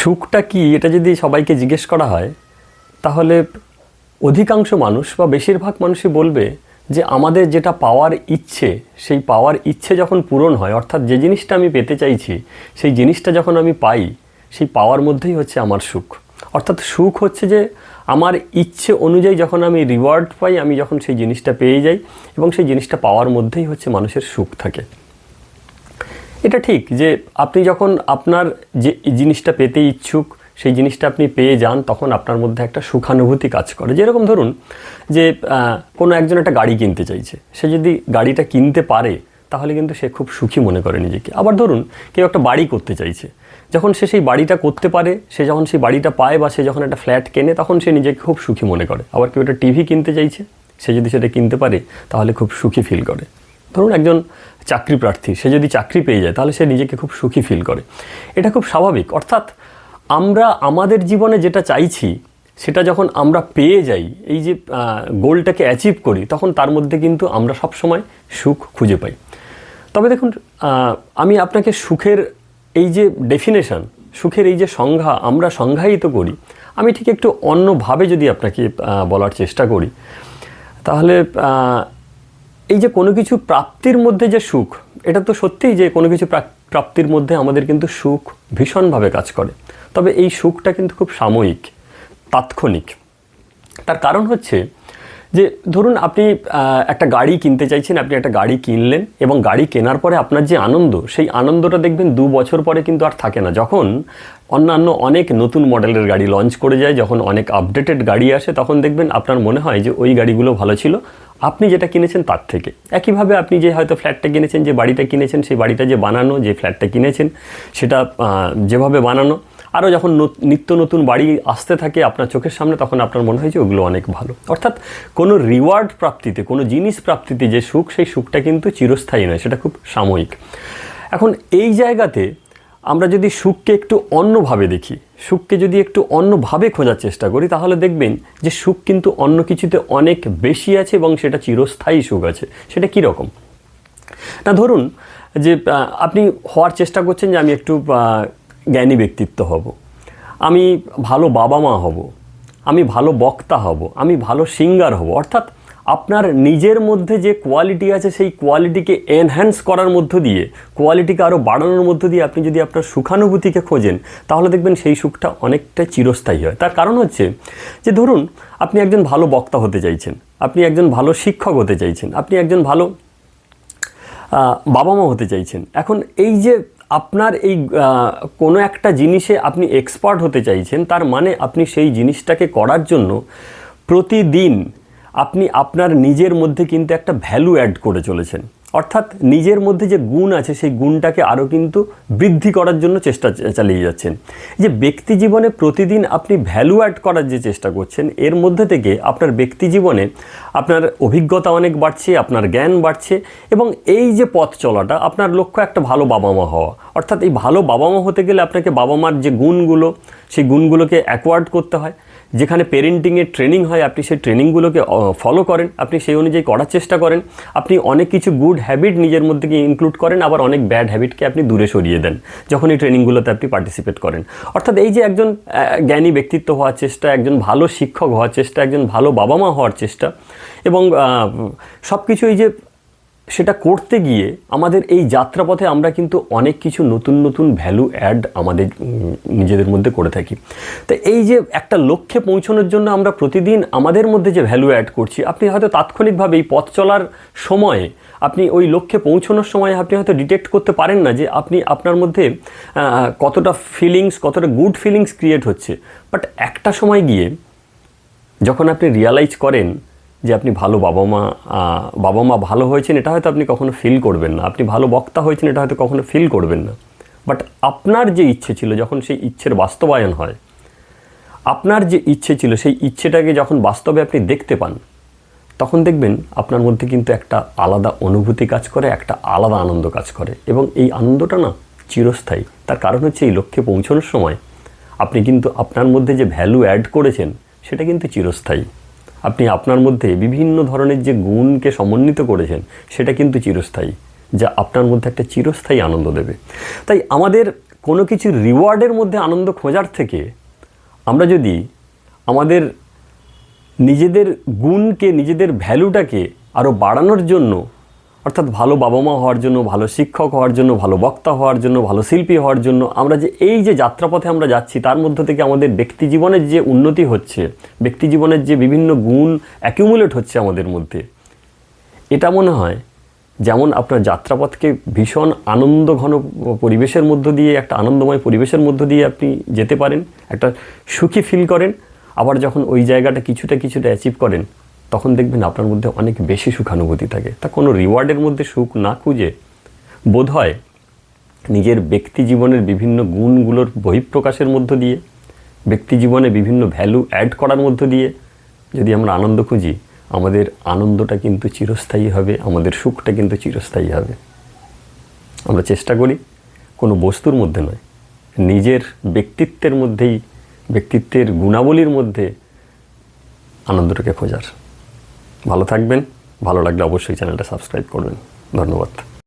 সুখটা কি এটা যদি সবাইকে জিজ্ঞেস করা হয়, তাহলে অধিকাংশ মানুষ বা বেশিরভাগ মানুষই বলবে যে আমাদের যেটা পাওয়ার ইচ্ছে, সেই পাওয়ার ইচ্ছে যখন পূরণ হয়, অর্থাৎ যে জিনিসটা আমি পেতে চাইছি, সেই জিনিসটা যখন আমি পাই, সেই পাওয়ার মধ্যেই হচ্ছে আমার সুখ। অর্থাৎ সুখ হচ্ছে যে আমার ইচ্ছে অনুযায়ী যখন আমি রিওয়ার্ড পাই, আমি যখন সেই জিনিসটা পেয়ে যাই এবং সেই জিনিসটা পাওয়ার মধ্যেই হচ্ছে মানুষের সুখ থাকে। এটা ঠিক যে আপনি যখন আপনার যে জিনিসটা পেতে ইচ্ছুক, সেই জিনিসটা আপনি পেয়ে যান, তখন আপনার মধ্যে একটা সুখানুভূতি কাজ করে। যেরকম ধরুন যে কোনো একজন একটা গাড়ি কিনতে চাইছে। সে যদি গাড়িটা কিনতে পারে, তাহলে কিন্তু সে খুব সুখী মনে করে নিজেকে। আবার ধরুন কেউ একটা বাড়ি করতে চাইছে। যখন সে সেই বাড়িটা করতে পারে, সে যখন সেই বাড়িটা পায় বা সে যখন একটা ফ্ল্যাট কেনে, তখন সে নিজেকে খুব সুখী মনে করে। আবার কেউ একটা টিভি কিনতে চাইছে, সে যদি সেটা কিনতে পারে, তাহলে খুব সুখী ফিল করে। ধরুন একজন চাকরি প্রার্থী, সে যদি চাকরি পেয়ে যায়, তাহলে সে নিজেকে খুব সুখী ফিল করে। এটা খুব স্বাভাবিক। অর্থাৎ আমরা আমাদের জীবনে যেটা চাইছি, সেটা যখন আমরা পেয়ে যাই, এই যে গোলটাকে অ্যাচিভ করি, তখন তার মধ্যে কিন্তু আমরা সবসময় সুখ খুঁজে পাই। তবে দেখুন আমি আপনাকে সুখের এই যে ডেফিনেশন সুখের এই যে সংজ্ঞা আমরা সংজ্ঞায়িত করি, আমি ঠিক একটু অন্যভাবে যদি আপনাকে বলার চেষ্টা করি, তাহলে এই যে কোনো কিছু প্রাপ্তির মধ্যে যে সুখ, এটা তো সত্যিই যে কোনো কিছু প্রাপ্তির মধ্যে আমাদের কিন্তু সুখ ভীষণভাবে কাজ করে। তবে এই সুখটা কিন্তু খুব সাময়িক, তাৎক্ষণিক। তার কারণ হচ্ছে যে ধরুন আপনি একটা গাড়ি কিনতে চাইছেন, আপনি একটা গাড়ি কিনলেন এবং গাড়ি কেনার পরে আপনার যে আনন্দ, সেই আনন্দটা দেখবেন দু বছর পরে কিন্তু আর থাকে না। যখন অন্যান্য অনেক নতুন মডেলের গাড়ি লঞ্চ করে যায়, যখন অনেক আপডেটেড গাড়ি আসে, তখন দেখবেন আপনার মনে হয় যে ওই গাড়িগুলো ভালো ছিল আপনি যেটা কিনেছেন তার থেকে। একইভাবে আপনি যে হয়তো ফ্ল্যাটটা কিনেছেন, যে বাড়িটা কিনেছেন, সেই বাড়িটা যে বানানো, যে ফ্ল্যাটটা কিনেছেন, সেটা যেভাবে বানানো, আরও যখন নিত্য নতুন বাড়ি আসতে থাকে আপনার চোখের সামনে, তখন আপনার মনে হয় যে ওগুলো অনেক ভালো। অর্থাৎ কোনো রিওয়ার্ড প্রাপ্তিতে, কোনো জিনিস প্রাপ্তিতে যে সুখ, সেই সুখটা কিন্তু চিরস্থায়ী নয়, সেটা খুব সাময়িক। এখন এই জায়গাতে আমরা যদি সুখকে একটু অন্যভাবে দেখি, সুখকে যদি একটু অন্যভাবে খোঁজার চেষ্টা করি, তাহলে দেখবেন যে সুখ কিন্তু অন্য কিছুতে অনেক বেশি আছে এবং সেটা চিরস্থায়ী সুখ আছে। সেটা কীরকম না ধরুন যে আপনি হওয়ার চেষ্টা করছেন যে আমি একটু জ্ঞানী ব্যক্তিত্ব হব। আমি ভালো বাবা মা হব। আমি ভালো বক্তা হব। আমি ভালো সিঙ্গার হব। অর্থাৎ আপনার নিজের মধ্যে যে কোয়ালিটি আছে, সেই কোয়ালিটিকে এনহ্যান্স করার মধ্য দিয়ে কোয়ালিটিকে আরও বাড়ানোর মধ্য দিয়ে আপনি যদি আপনার সুখানুভূতিকে খোঁজেন, তাহলে দেখবেন সেই সুখটা অনেকটা চিরস্থায়ী হয়। তার কারণ হচ্ছে যে ধরুন, আপনি একজন ভালো বক্তা হতে চাইছেন, আপনি একজন ভালো শিক্ষক হতে চাইছেন, আপনি একজন ভালো বাবা মা হতে চাইছেন। এখন এই যে আপনার এই কোনো একটা জিনিসে আপনি এক্সপার্ট হতে চাইছেন, তার মানে আপনি সেই জিনিসটাকে করার জন্য প্রতিদিন আপনি আপনার নিজের মধ্যে কিন্তু একটা ভ্যালু অ্যাড করে চলেছেন। অর্থাৎ নিজের মধ্যে যে গুণ আছে, সেই গুণটাকে আরও কিন্তু বৃদ্ধি করার জন্য চেষ্টা চালিয়ে যাচ্ছেন। যে ব্যক্তি জীবনে প্রতিদিন আপনি ভ্যালু অ্যাড করার যে চেষ্টা করছেন, এর মধ্যে থেকে আপনার ব্যক্তি জীবনে আপনার অভিজ্ঞতা অনেক বাড়ছে, আপনার জ্ঞান বাড়ছে এবং এই যে পথ চলাটা আপনার লক্ষ্য একটা ভালো বাবা মা হওয়া। অর্থাৎ এই ভালো বাবা মা হতে গেলে আপনাকে বাবা মার যে গুণগুলো, সেই গুণগুলোকে অ্যাকোয়ার্ড করতে হয়। যেখানে পেরেন্টিংয়ের ট্রেনিং হয়, আপনি সেই ট্রেনিংগুলোকে ফলো করেন, আপনি সেই অনুযায়ী করার চেষ্টা করেন, আপনি অনেক কিছু গুড হ্যাবিট নিজের মধ্যে ইনক্লুড করেন, আবার অনেক ব্যাড হ্যাবিটকে আপনি দূরে সরিয়ে দেন, যখন এই ট্রেনিংগুলোতে আপনি পার্টিসিপেট করেন। অর্থাৎ এই যে একজন জ্ঞানী ব্যক্তিত্ব হওয়ার চেষ্টা, একজন ভালো শিক্ষক হওয়ার চেষ্টা, একজন ভালো বাবা মা হওয়ার চেষ্টা, এবং সব কিছু এই যে সেটা করতে গিয়ে আমাদের এই যাত্রাপথে আমরা কিন্তু অনেক কিছু নতুন নতুন ভ্যালু অ্যাড আমাদের নিজেদের মধ্যে করে থাকি। তো এই যে একটা লক্ষ্যে পৌঁছানোর জন্য আমরা প্রতিদিন আমাদের মধ্যে যে ভ্যালু অ্যাড করছি, আপনি হয়তো তাৎক্ষণিকভাবে এই পথ চলার সময়ে আপনি ওই লক্ষ্যে পৌঁছানোর সময় আপনি হয়তো ডিটেক্ট করতে পারেন না যে আপনি আপনার মধ্যে কতটা ফিলিংস কতটা গুড ফিলিংস ক্রিয়েট হচ্ছে। বাট একটা সময় গিয়ে যখন আপনি রিয়ালাইজ করেন যে আপনি ভালো বাবা মা বাবা মা ভালো হয়েছেন, এটা হয়তো আপনি কখনো ফিল করবেন না। আপনি ভালো বক্তা হয়েছেন, এটা হয়তো কখনো ফিল করবেন না। বাট আপনার যে ইচ্ছে ছিল, যখন সেই ইচ্ছের বাস্তবায়ন হয়, আপনার যে ইচ্ছে ছিল, সেই ইচ্ছেটাকে যখন বাস্তবে আপনি দেখতে পান, তখন দেখবেন আপনার মধ্যে কিন্তু একটা আলাদা অনুভূতি কাজ করে, একটা আলাদা আনন্দ কাজ করে। এবং এই আনন্দটা না চিরস্থায়ী। তার কারণ হচ্ছে, এই লক্ষ্যে পৌঁছানোর সময় আপনি কিন্তু আপনার মধ্যে যে ভ্যালু অ্যাড করেছেন, সেটা কিন্তু চিরস্থায়ী। আপনি আপনার মধ্যে বিভিন্ন ধরনের যে গুণকে সমন্বিত করেছেন, সেটা কিন্তু চিরস্থায়ী, যা আপনার মধ্যে একটা চিরস্থায়ী আনন্দ দেবে। তাই আমাদের কোনো কিছু রিওয়ার্ডের মধ্যে আনন্দ খোঁজার থেকে আমরা যদি আমাদের নিজেদের গুণকে, নিজেদের ভ্যালুটাকে আরও বাড়ানোর জন্য অর্থাৎ ভালো বাবা মা হওয়ার জন্য, ভালো শিক্ষক হওয়ার জন্য, ভালো বক্তা হওয়ার জন্য, ভালো শিল্পী হওয়ার জন্য আমরা যে এই যে যাত্রাপথে আমরা যাচ্ছি, তার মধ্য থেকে আমাদের ব্যক্তি জীবনের যে উন্নতি হচ্ছে, ব্যক্তি জীবনের যে বিভিন্ন গুণ অ্যাকিউমুলেট হচ্ছে আমাদের মধ্যে, এটা মনে হয় যেমন আপনার যাত্রাপথকে ভীষণ আনন্দ ঘন পরিবেশের মধ্য দিয়ে, একটা আনন্দময় পরিবেশের মধ্য দিয়ে আপনি যেতে পারেন, একটা সুখী ফিল করেন, আবার যখন ওই জায়গাটা কিছুটা কিছুটা অ্যাচিভ করেন তখন দেখবেন আপনার মধ্যে অনেক বেশি সুখানুভূতি থাকে। তা কোনো রিওয়ার্ডের মধ্যে সুখ না খুঁজে বোধ হয় নিজের ব্যক্তি জীবনের বিভিন্ন গুণগুলোর বহিঃপ্রকাশের মধ্য দিয়ে, ব্যক্তি জীবনে বিভিন্ন ভ্যালু অ্যাড করার মধ্য দিয়ে যদি আমরা আনন্দ খুঁজি, আমাদের আনন্দটা কিন্তু চিরস্থায়ী হবে, আমাদের সুখটা কিন্তু চিরস্থায়ী হবে। আমরা চেষ্টা করি কোনো বস্তুর মধ্যে নয়, নিজের ব্যক্তিত্বের মধ্যেই, ব্যক্তিত্বের গুণাবলীর মধ্যে আনন্দটাকে খোঁজার। ভালো থাকবেন ভালো লাগলে অবশ্যই চ্যানেলটা সাবস্ক্রাইব করবেন। ধন্যবাদ।